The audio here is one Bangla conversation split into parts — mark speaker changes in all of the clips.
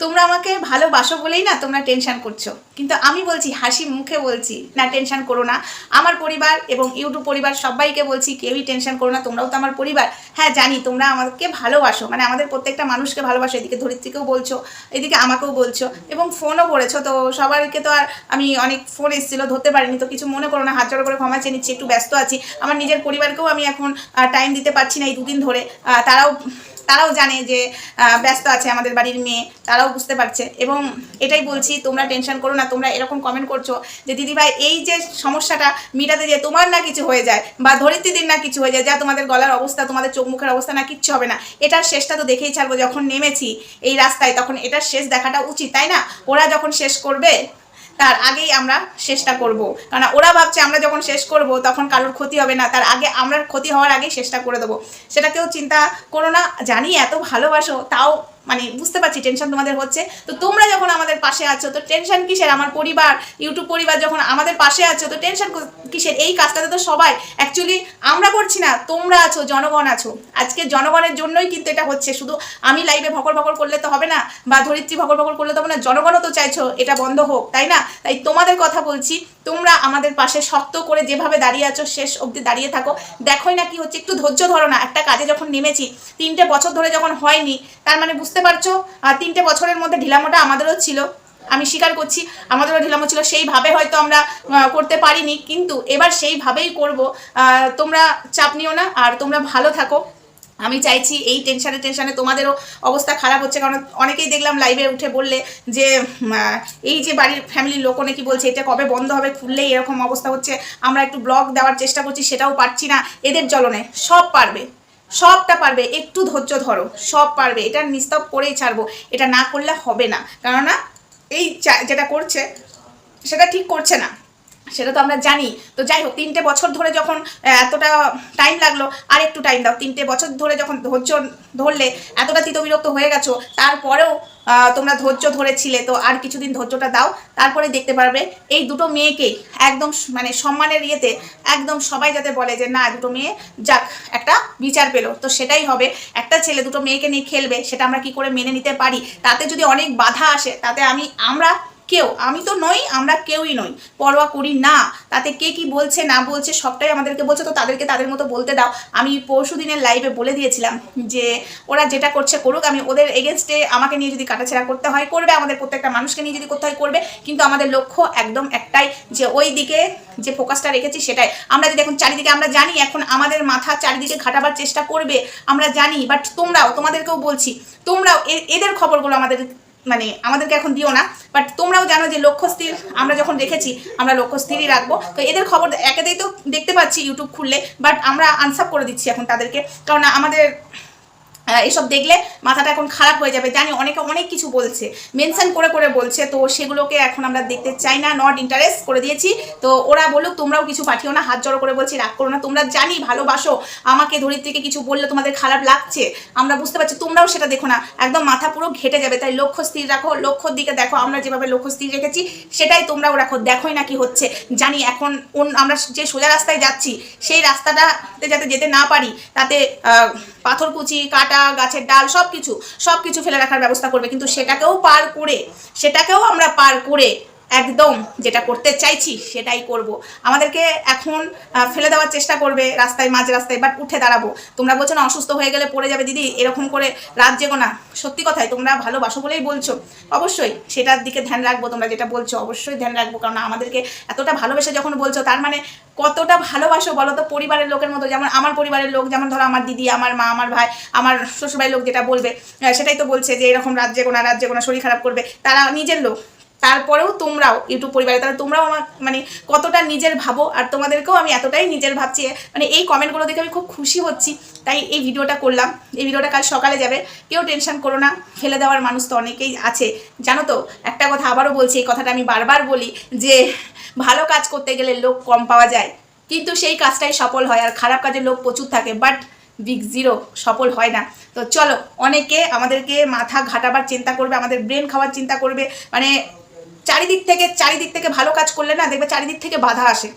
Speaker 1: তোমরা আমাকে ভালোবাসো বলেই না তোমরা টেনশন করছ। কিন্তু আমি বলছি, হাসি মুখে বলছি, না টেনশন করো না। আমার পরিবার এবং ইউটিউব পরিবার সবাইকে বলছি, কেউই টেনশন করো না। তোমরাও তো আমার পরিবার। হ্যাঁ জানি তোমরা আমাকে ভালোবাসো। মানে আমাদের প্রত্যেকটা মানুষকে ভালোবাসো। এদিকে ধরিত্রীকেও বলছো, এদিকে আমাকেও বলছো। এবং ফোনও করেছ। তো সবাইকে তো আর আমি অনেক ফোন এসেছিল, ধরতে পারিনি। তো কিছু মনে করো না, হাত জড়ো করে ক্ষমা চেয়ে নিচ্ছি, একটু ব্যস্ত আছি। আমার নিজের পরিবারকেও আমি এখন টাইম দিতে পারছি না এই দুদিন ধরে। তারাও তারাও জানে যে ব্যস্ত আছে আমাদের বাড়ির মেয়ে, তারাও বুঝতে পারছে। এবং এটাই বলছি, তোমরা টেনশন করো না, তোমরা এরকম কমেন্ট করছ যে, দিদিভাই, এই যে সমস্যাটা মিটাতে যে তোমার না কিছু হয়ে যায় বা ধরিত্রীদের না কিছু হয়ে যায়, যা তোমাদের গলার অবস্থা, তোমাদের চোখ মুখের অবস্থা না, কিচ্ছু হবে না। এটার শেষটা তো দেখেই ছাড়বো, যখন নেমেছি এই রাস্তায়, তখন এটার শেষ দেখাটা উচিত, তাই না? ওরা যখন শেষ করবে তার আগেই আমরা শেষটা করব। কারণ ওরা ভাবছে আমরা যখন শেষ করব, তখন কারোর ক্ষতি হবে না। তার আগে আমরা ক্ষতি হওয়ার আগেই শেষটা করে দেবো। সেটা কেউ চিন্তা করো না। জানি এত ভালোবাসো, তাও মানে বুঝতে পারছি টেনশন তোমাদের হচ্ছে। তো তোমরা যখন আমাদের পাশে আছো, তো টেনশন কিসের? আমার পরিবার ইউটিউব পরিবার যখন আমাদের পাশে আছো, তো টেনশন কিসের? এই কাজটাতে তো সবাই। অ্যাকচুয়ালি আমরা করছি না, তোমরা আছো, জনগণ আছো। আজকে জনগণের জন্যই কিন্তু এটা হচ্ছে। শুধু আমি লাইভে ভকর ভকর করলে তো হবে না, বা ধরিত্রী ভকর ভকর করলে তো হবে না, জনগণও তো চাইছো, এটা বন্ধ হোক, তাই না? তাই তোমাদের কথা বলছি তোমরা আমাদের পাশে শক্ত করে যেভাবে দাঁড়িয়ে আছো, শেষ অবধি দাঁড়িয়ে থাকো। দেখোই না কি হচ্ছে, একটু ধৈর্য ধরো না। একটা কাজে যখন নেমেছি, তিনটে বছর ধরে যখন হয়নি, তার মানে বুঝতে পারছ? তিনটে বছরের মধ্যে ঢিলামোটা আমাদেরও ছিল। আমি স্বীকার করছি, আমাদেরও ঢিলামো ছিল। সেইভাবে হয়তো আমরা করতে পারিনি। কিন্তু এবার সেইভাবেই করব। তোমরা চাপ নিও না, আর তোমরা ভালো থাকো। আমি চাইছি এই টেনশানে টেনশানে তোমাদেরও অবস্থা খারাপ হচ্ছে। কারণ অনেকেই দেখলাম লাইভে উঠে বললে যে এই যে বাড়ির ফ্যামিলির লোক নাকি বলছে, এটা কবে বন্ধ হবে? খুললেই এরকম অবস্থা হচ্ছে। আমরা একটু ব্লগ দেওয়ার চেষ্টা করছি, সেটাও পারছি না। এদের জ্বলনে সব পারবে। সবটা পারবে। একটু ধৈর্য ধরো, সব পারবে। এটা নিস্তব করেই ছাড়বো। এটা না করলে হবে না। কেননা এই যেটা করছে, সেটা ঠিক করছে না। সেটা তো আমরা জানি। তো যাই হোক, তিনটে বছর ধরে যখন এতটা টাইম লাগল আর একটু টাইম দাও। তিনটে বছর ধরে যখন ধৈর্য ধরলে, এতটা তিতবিরক্ত হয়ে গেছো, তারপরেও তোমরা ধৈর্য ধরেছিলে, তো আর কিছুদিন ধৈর্যটা দাও। তারপরে দেখতে পারবে, এই দুটো মেয়েকেই একদম মানে সম্মানের ইয়েতে একদম সবাই যাতে বলে যে, না, দুটো মেয়ে যাক, একটা বিচার পেল। তো সেটাই হবে। একটা ছেলে দুটো মেয়েকে নিয়ে খেলবে, সেটা আমরা কি করে মেনে নিতে পারি? তাতে যদি অনেক বাধা আসে, তাতে আমি, আমরা কেউ, আমি তো নই, আমরা কেউই নই। পরোয়া করি না। তাতে কে কি বলছে, না বলছে, সবটাই আমাদেরকে বলছে, তো তাদেরকে তাদের মতো বলতে দাও। আমি পরশু দিনের লাইভে বলে দিয়েছিলাম যে, ওরা যেটা করছে করুক, আমি ওদের এগেনস্টে আমাকে নিয়ে যদি কাটাছেড়া করতে হয়, করবে। আমাদের প্রত্যেকটা মানুষকে নিয়ে যদি করতে হয়, করবে। কিন্তু আমাদের লক্ষ্য একদম একটাই, যে ওই দিকে যে ফোকাসটা রেখেছি সেটাই। আমরা যদি এখন চারিদিকে, আমরা জানি এখন আমাদের মাথা চারিদিকে ঘাটাবার চেষ্টা করবে। আমরা জানি বাট তোমরাও, তোমাদেরকেও বলছি, তোমরাও এদের খবরগুলো আমাদের মানে আমাদেরকে এখন দিও না বাট তোমরাও জানো যে লক্ষ্য স্থির, আমরা যখন দেখেছি, আমরা লক্ষ্য স্থিরই রাখব। তো এদের খবর একেতেই তো দেখতে পাচ্ছি ইউটিউব খুললে বাট আমরা আনসাপ করে দিচ্ছি এখন তাদেরকে। কারণ আমাদের এসব দেখলে মাথাটা এখন খারাপ হয়ে যাবে। জানি অনেকে অনেক কিছু বলছে। মেনশন করে করে বলছে তো সেগুলোকে এখন আমরা দেখতে চাই না নট ইন্টারেস্ট করে দিয়েছি। তো ওরা বলুক তোমরাও কিছু পাঠিও না হাত জড়ো করে বলছি রাগ করো না। তোমরা জানি ভালোবাসো। আমাকে ধরিত্রীকে কিছু বললে তোমাদের খারাপ লাগছে। আমরা বুঝতে পারছি তোমরাও সেটা দেখো না। একদম মাথা পুরো ঘেটে যাবে। তাই লক্ষ্য স্থির রাখো লক্ষ্যর দিকে দেখো। আমরা যেভাবে লক্ষ্য স্থির রেখেছি সেটাই তোমরাও রাখো। দেখোই না কি হচ্ছে। জানি এখন আমরা যে সোজা রাস্তায় যাচ্ছি সেই রাস্তাটাতে যাতে যেতে না পারি তাতে আহ, পাথরকুচি কাটা গাছের ডাল সব কিছু সব কিছু ফেলে রাখার ব্যবস্থা করবে। কিন্তু সেটাকেও পার করে, সেটাকেও আমরা পার করে একদম যেটা করতে চাইছি সেটাই করব। আমাদেরকে এখন ফেলে দেওয়ার চেষ্টা করবে রাস্তায়, মাঝ রাস্তায় বাট উঠে দাঁড়াবো। তোমরা বলছো না, অসুস্থ হয়ে গেলে পড়ে যাবে দিদি, এরকম করে রাত জেগো না। সত্যি কথাই তোমরা ভালোবাসো বলেই বলছো। অবশ্যই সেটার দিকে ধ্যান রাখব, তোমরা যেটা বলছো অবশ্যই ধ্যান রাখব, কারণ আমাদেরকে এতটা ভালোবেসে যখন বলছো, তার মানে কতটা ভালোবাসো বলো তো পরিবারের লোকের মতো, যেমন আমার পরিবারের লোক, যেমন ধরো আমার দিদি, আমার মা, আমার ভাই, আমার শ্বশুরবাড়ির লোক যেটা বলবে সেটাই তো বলছে যে এরকম রাজ্যে গোনা রাজ্যে গোনা শরীর খারাপ করবে। তারা নিজের লোক। তারপরেও তোমরাও, ইউটিউব পরিবারে, তাহলে তোমরাও আমার মানে কতটা নিজের ভাবো আর তোমাদেরকেও আমি এতটাই নিজের ভাবছি। মানে এই কমেন্টগুলো দেখে আমি খুব খুশি হচ্ছি, তাই এই ভিডিওটা করলাম। এই ভিডিওটা কাল সকালে যাবে, কেউ টেনশন করো না, ফেলে দেওয়ার মানুষ তো অনেকেই আছে। জানো তো, একটা কথা আবারও বলছি, এই কথাটা আমি বারবার বলি যে ভালো কাজ করতে গেলে লোক কম পাওয়া যায়, কিন্তু সেই কাজটাই সফল হয় আর খারাপ কাজে লোক প্রচুর থাকে বাট বিগ জিরো সফল হয় না। তো চলো, অনেকে আমাদেরকে মাথা ঘাটাবার চিন্তা করবে, আমাদের ব্রেন খাওয়ার চিন্তা করবে মানে চারিদিক থেকে চারিদিক থেকে ভালো কাজ করলে না দেখবে চারিদিক থেকে বাধা আসে।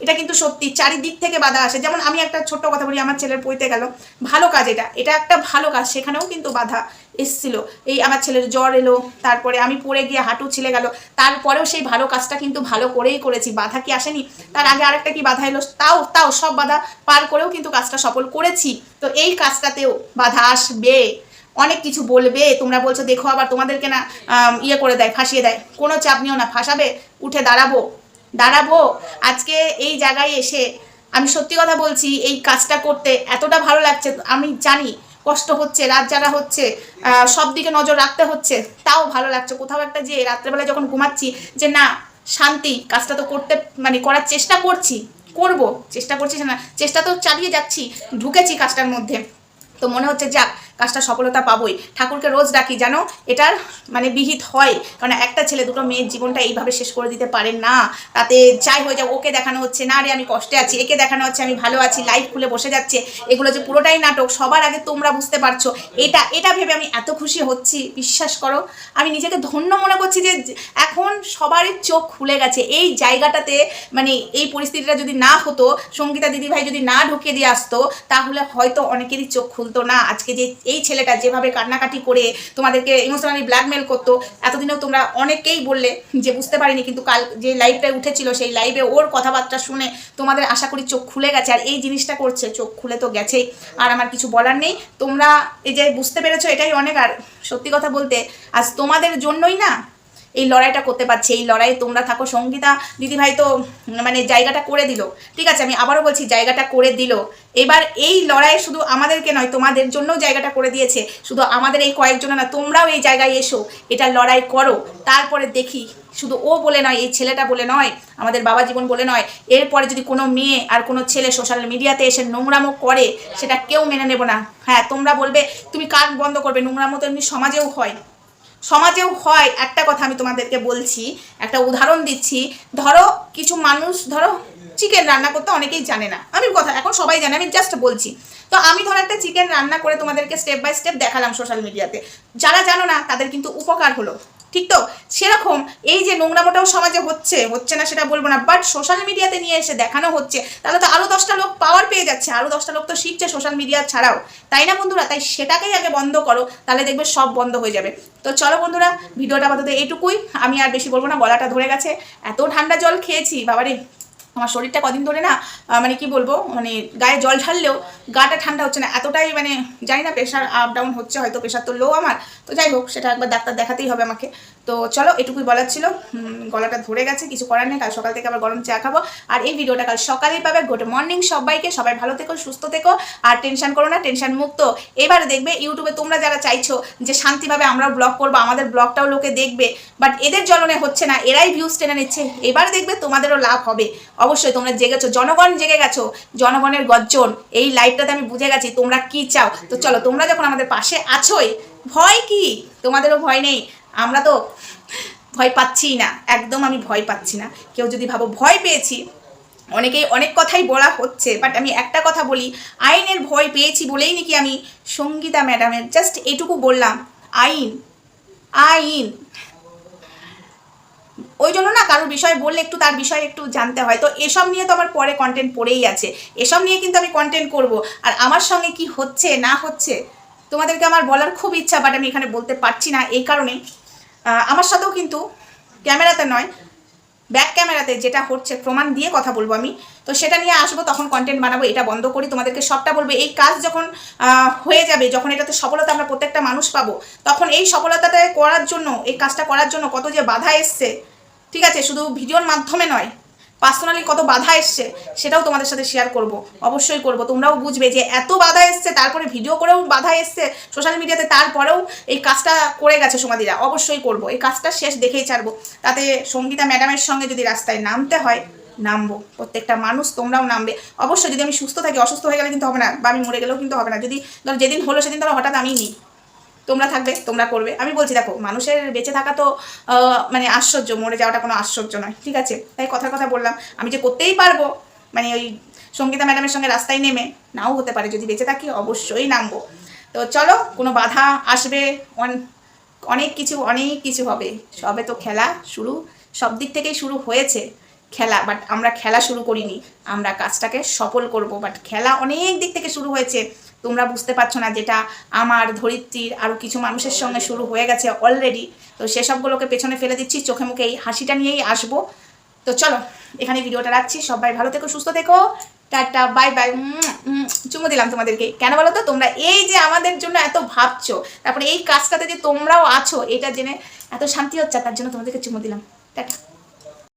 Speaker 1: এটা কিন্তু সত্যি, চারিদিক থেকে বাধা আসে। যেমন আমি একটা ছোট্ট কথা বলি, আমার ছেলের পইতে গেল। ভালো কাজ এটা। এটা একটা ভালো কাজ, সেখানেও কিন্তু বাধা এসছিল। এই আমার ছেলের জ্বর এলো, তারপরে আমি পড়ে গিয়ে হাঁটু ছিলে গেল। তারপরেও সেই ভালো কাজটা কিন্তু ভালো করেই করেছি। বাধা কি আসেনি? তার আগে আরেকটা কি বাধা এলো? তাও তাও সব বাধা পার করেও কিন্তু কাজটা সফল করেছি। তো এই কাজটাতেও বাধা আসবে। অনেক কিছু বলবে, তোমরা বলছো, দেখো আবার তোমাদেরকে না ইয়ে করে দেয়, ফাঁসিয়ে দেয়। কোনো চাপ নিও না, ফাঁসাবে, উঠে দাঁড়াবো দাঁড়াবো। আজকে এই জায়গায় এসে আমি সত্যি কথা বলছি, এই কাজটা করতে এতটা ভালো লাগছে, আমি জানি কষ্ট হচ্ছে, রাত জাগা হচ্ছে সব দিকে নজর রাখতে হচ্ছে, তাও ভালো লাগছে। কোথাও একটা যে রাত্রেবেলা যখন ঘুমাচ্ছি যে না, শান্তি, কাজটা তো করতে মানে করার চেষ্টা করছি, করব, চেষ্টা করছি না, চেষ্টা তো চালিয়ে যাচ্ছি, ঢুকেছি কাজটার মধ্যে। তো মনে হচ্ছে, যাক, কাজটা সফলতা পাবোই। ঠাকুরকে রোজ ডাকি জানো এটার মানে বিহিত হয়। কারণ একটা ছেলে দুটো মেয়ের জীবনটা এইভাবে শেষ করে দিতে পারে না। তাতে চাই হয়ে যাও ওকে দেখানো হচ্ছে, না রে, আমি কষ্টে আছি। একে দেখানো হচ্ছে, আমি ভালো আছি লাইফ খুলে বসে যাচ্ছে। এগুলো যে পুরোটাই নাটক, সবার আগে তোমরা বুঝতে পারছ। এটা এটা ভেবে আমি এত খুশি হচ্ছি, বিশ্বাস করো। আমি নিজেকে ধন্য মনে করছি যে, এখন সবারই চোখ খুলে গেছে। এই জায়গাটাতে মানে এই পরিস্থিতিটা যদি না হতো, সঙ্গীতা দিদিভাই যদি না ঢুকিয়ে দিয়ে আসতো, তাহলে হয়তো অনেকেরই চোখ খুলতো না, আজকে যে এই ছেলেটা যেভাবে কান্নাকাটি করে তোমাদেরকে ইমোশনালি ব্ল্যাকমেল করতো, এতদিনেও তোমরা অনেকেই বললে যে বুঝতে পারিনি, কিন্তু কাল যে লাইভটায় উঠেছিল, সেই লাইভে ওর কথাবার্তা শুনে তোমাদের আশা করি চোখ খুলে গেছে, আর এই জিনিসটা করছে, চোখ খুলে তো গেছেই। আর আমার কিছু বলার নেই, তোমরা এই যে বুঝতে পেরেছ, এটাই অনেক। আর সত্যি কথা বলতে, আজ তোমাদের জন্যই না এই লড়াইটা করতে পারছি, এই লড়াইয়ে তোমরা থাকো। সঙ্গীতা দিদিভাই তো মানে জায়গাটা করে দিল। ঠিক আছে, আমি আবারও বলছি, জায়গাটা করে দিল। এবার এই লড়াইয়ে শুধু আমাদেরকে নয়, তোমাদের জন্যও জায়গাটা করে দিয়েছে। শুধু আমাদের এই কয়েকজন না, তোমরাও এই জায়গায় এসো, এটা লড়াই করো। তারপরে দেখি, শুধু ও বলে নয়, এই ছেলেটা বলে নয়, আমাদের বাবা জীবন বলে নয়, এরপরে যদি কোনো মেয়ে আর কোনো ছেলে সোশ্যাল মিডিয়াতে এসে নোংরামো করে, সেটা কেউ মেনে নেব না। হ্যাঁ তোমরা বলবে, তুমি কান বন্ধ করবে? নোংরামো তো এমনি সমাজেও হয়। সমাজেও হয়, একটা কথা আমি তোমাদেরকে বলছি, একটা উদাহরণ দিচ্ছি। ধরো, কিছু মানুষ, ধরো চিকেন রান্না করতে অনেকেই জানে না। আমি কথা, এখন সবাই জানে, আমি জাস্ট বলছি। তো আমি ধরো একটা চিকেন রান্না করে তোমাদেরকে স্টেপ বাই স্টেপ দেখালাম সোশ্যাল মিডিয়াতে যারা জানো না, তাদের কিন্তু উপকার হলো। ঠিক তো? সেরকম এই যে নোংরামোটাও সমাজে হচ্ছে হচ্ছে না সেটা বলব না বাট সোশ্যাল মিডিয়াতে নিয়ে এসে দেখানো হচ্ছে, তাহলে তো আরও দশটা লোক পাওয়ার পেয়ে যাচ্ছে আরও দশটা লোক তো শিখছে সোশ্যাল মিডিয়া ছাড়াও, তাই না বন্ধুরা? তাই সেটাকেই আগে বন্ধ করো, তাহলে দেখবে সব বন্ধ হয়ে যাবে। তো চলো বন্ধুরা, ভিডিওটা আপাতত এইটুকুই, আমি আর বেশি বলব না, গলাটা ধরে গেছে, এত ঠান্ডা জল খেয়েছি, বাবারে। আমার শরীরটা কদিন ধরে না মানে কি বলব মানে গায়ে জল ঢাললেও গাটা ঠান্ডা হচ্ছে না, এতটাই মানে জানি না প্রেশার আপ ডাউন হচ্ছে, হয়তো প্রেশার তো লো আমার, তো যাই হোক, সেটা একবার ডাক্তার দেখাতেই হবে আমাকে। তো চলো, এটুকুই বলার ছিল গলাটা ধরে গেছে, কিছু করার নেই, কাল সকাল থেকে আবার গরম চা খাব। আর এই ভিডিওটা কাল সকালেই পাবে। গুড মর্নিং সবাইকে, সবাই ভালো থেকো, সুস্থ থেকো, আর টেনশন করো না টেনশন মুক্ত। এবারে দেখবে ইউটিউবে তোমরা যারা চাইছো যে শান্তিভাবে আমরাও ব্লগ করব, আমাদের ব্লগটাও লোকে দেখবে বাট এদের জ্বলনে হচ্ছে না, এরাই ভিউজ টেনে নিচ্ছে। এবার দেখবে তোমাদেরও লাভ হবে। অবশ্যই তোমরা জেগেছো জনগণ জেগে গেছো, জনগণের গর্জন, এই লাইভটাতে আমি বুঝে গেছি তোমরা কি চাও। তো চলো, তোমরা যখন আমাদের পাশে আছোই, ভয় কি? তোমাদেরও ভয় নেই। আমরা তো ভয় পাচ্ছি না, একদম আমি ভয় পাচ্ছি না। কেউ যদি ভাবো ভয় পেয়েছি, অনেকেই অনেক কথাই বলা হচ্ছে বাট আমি একটা কথা বলি, আইনের ভয় পেয়েছি বলেই নাকি আমি সঙ্গীতা ম্যাডামের জাস্ট এটুকু বললাম, আইন আইন। ওই জন্য না কারোর বিষয় বললে একটু তার বিষয়ে একটু জানতে হয়। তো এসব নিয়ে তো আমার পরে কন্টেন্ট পড়েই আছে। এসব নিয়ে কিন্তু আমি কন্টেন্ট করব। আর আমার সঙ্গে কি হচ্ছে, না হচ্ছে, তোমাদেরকে আমার বলার খুব ইচ্ছা বাট আমি এখানে বলতে পারছি না এই কারণে। আমার সাথেও কিন্তু ক্যামেরাতে নয় ব্যাক ক্যামেরাতে যেটা হচ্ছে প্রমাণ দিয়ে কথা বলব আমি। তো সেটা নিয়ে আসব, তখন কন্টেন্ট বানাবো, এটা বন্ধ করি, তোমাদেরকে সবটা বলব। এই কাজ যখন হয়ে যাবে, যখন এটাতে সফলতা আমরা প্রত্যেকটা মানুষ পাবো, তখন এই সফলতাটা করার জন্য, এই কাজটা করার জন্য কত যে বাধা এসছে ঠিক আছে, শুধু ভিডিওর মাধ্যমে নয় পার্সোনালি কত বাধা এসছে সেটাও তোমাদের সাথে শেয়ার করব, অবশ্যই করব। তোমরাও বুঝবে যে এত বাধা এসছে, তারপরে ভিডিও করেও বাধা এসছে সোশ্যাল মিডিয়াতে তারপরেও এই কাজটা করে গেছে সমাধিরা অবশ্যই করব। এই কাজটা শেষ দেখেই ছাড়বো। তাতে সঙ্গীতা ম্যাডামের সঙ্গে যদি রাস্তায় নামতে হয়, নামবো। প্রত্যেকটা মানুষ তোমরাও নামবে। অবশ্যই যদি আমি সুস্থ থাকি, অসুস্থ হয়ে গেলে কিন্তু হবে না, বা আমি মরে গেলেও কিন্তু হবে না। যদি ধরো যেদিন হলো, সেদিন ধরো হঠাৎ আমি নিই। তোমরা থাকবে, তোমরা করবে। আমি বলছি, দেখো, মানুষের বেঁচে থাকা তো মানে আশ্চর্য, মরে যাওয়াটা কোনো আশ্চর্য নয়, ঠিক আছে? তাই কথার কথা বললাম, আমি যে করতেই পারব মানে ওই সঙ্গীতা ম্যাডামের সঙ্গে রাস্তায় নেমে, নাও হতে পারে, যদি বেঁচে থাকি অবশ্যই নামবো। তো চলো, কোনো বাধা আসবে, অন- অনেক কিছু অনেক কিছু হবে। সবে তো খেলা শুরু, সব দিক থেকেই শুরু হয়েছে খেলা, বাট আমরা খেলা শুরু করিনি। আমরা কাজটাকে সফল করব, বাট খেলা অনেক দিক থেকে শুরু হয়েছে। তোমরা বুঝতে পারছ না যেটা আমার ধরিত্রীর আরও কিছু মানুষের সঙ্গে শুরু হয়ে গেছে অলরেডি তো সেসবগুলোকে পেছনে ফেলে দিচ্ছি, চোখে মুখে এই হাসিটা নিয়েই আসব। তো চলো, এখানে ভিডিওটা রাখছি। সবাই ভালো থেকো, সুস্থ থেকো। টাটা বাই বাই চুমো দিলাম তোমাদেরকে। কেন বলো তো? তোমরা এই যে আমাদের জন্য এত ভাবছ, তারপরে এই কাজটাতে যে তোমরাও আছো, এটা জেনে এত শান্তি হচ্ছে, তার জন্য তোমাদেরকে চুমো দিলাম। টাটা।